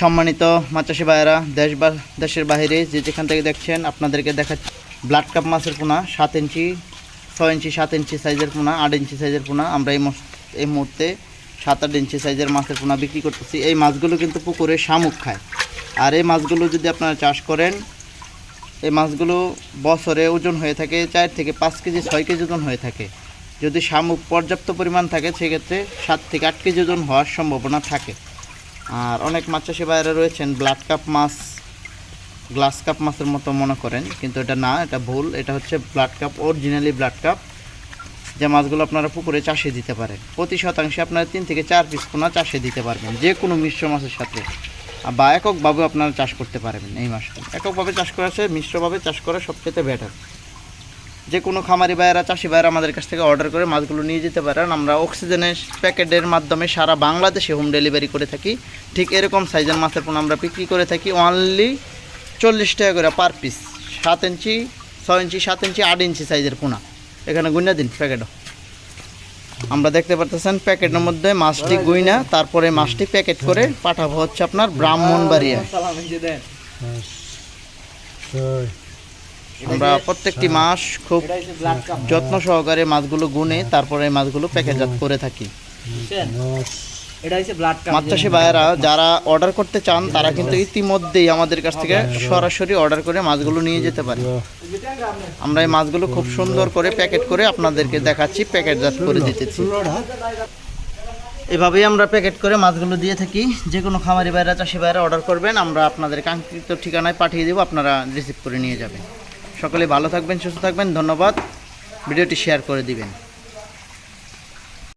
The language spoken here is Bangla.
সম্মানিত মাচাসি ভাইয়েরা, দেশ বা, দেশের বাইরে যে যেখান থেকে দেখছেন, আপনাদেরকে দেখাচ্ছি ব্লাড কাপ মাছের পোনা, সাত ইঞ্চি, ছয় ইঞ্চি, সাত ইঞ্চি সাইজের পোনা, আট ইঞ্চি সাইজের পোনা। আমরা এই এই মুহূর্তে সাত, আট ইঞ্চি সাইজের মাছের পোনা বিক্রি করতেছি। এই মাছগুলো কিন্তু পুকুরে শামুক খায়। আর এই মাছগুলো যদি আপনারা চাষ করেন, এই মাছগুলো বছরে ওজন হয়ে থাকে চার থেকে পাঁচ কেজি, ছয় কেজি ওজন হয়ে থাকে। যদি শামুক পর্যাপ্ত পরিমাণ থাকে, সেক্ষেত্রে সাত থেকে আট কেজি ওজন হওয়ার সম্ভাবনা থাকে। আর অনেক মাছ চাষি বাইরে রয়েছেন ব্লাড কাপ মাছ গ্লাস কাপ মাছের মতো মনে করেন, কিন্তু এটা না, এটা ভুল, এটা হচ্ছে blood carp originally blood carp যে মাছগুলো আপনারা পুকুরে চাষে দিতে পারেন। প্রতি শতাংশে আপনারা তিন থেকে চার পিস পোনা চাষে দিতে পারবেন, যে কোনো মিশ্র মাছের সাথে। বা এককভাবে আপনারা চাষ করতে পারবেন এই মাছটা। এককভাবে চাষ করা আছে মিশ্রভাবে চাষ করা সবচেয়ে বেটার যে কোনো খামারি ভাইয়েরা চাষি ভাইয়েরা আমাদের কাছ থেকে অর্ডার করে মাছগুলো নিয়ে যেতে পারেন। আমরা অক্সিজেনের প্যাকেটের মাধ্যমে সারা বাংলাদেশে হোম ডেলিভারি করে থাকি। ঠিক এরকম সাইজের মাছের পোনা আমরা বিক্রি করে থাকি অনলি চল্লিশ টাকা করে পার পিস সাত ইঞ্চি ছয় ইঞ্চি সাত ইঞ্চি আট ইঞ্চি সাইজের পোনা। এখানে গুইনা দিন প্যাকেটও আমরা দেখতে পারতেছেন প্যাকেটের মধ্যে মাছটি গুইনা তারপরে মাছটি প্যাকেট করে পাঠাবো হচ্ছে আপনার ব্রাহ্মণবাড়িয়া আমরা প্রত্যেকটি মাস খুব যত্ন সহকারে মাছগুলো গুনে, তারপরে মাছগুলো প্যাকেটজাত করে থাকি। মাছ চাষি ভাইয়েরা যারা অর্ডার করতে চান, তারা কিন্তু ইতিমধ্যেই আমাদের কাছ থেকে সরাসরি অর্ডার করে মাছগুলো নিয়ে যেতে পারে। আমরা এই মাছগুলো খুব সুন্দর করে প্যাকেট করে আপনাদেরকে দেখাচ্ছি, প্যাকেটজাত করে দিতেছি। এভাবেই আমরা প্যাকেট করে মাছগুলো দিয়ে থাকি। যে কোনো খামারি ভাইরা চাষি ভাইরা অর্ডার করবেন, আমরা আপনাদের কাঙ্ক্ষিত ঠিকানায় পাঠিয়ে দেবো, আপনারা রিসিভ করে নিয়ে যাবেন। সকলে ভালো থাকবেন সুস্থ থাকবেন ধন্যবাদ। ভিডিওটি শেয়ার করে দিবেন।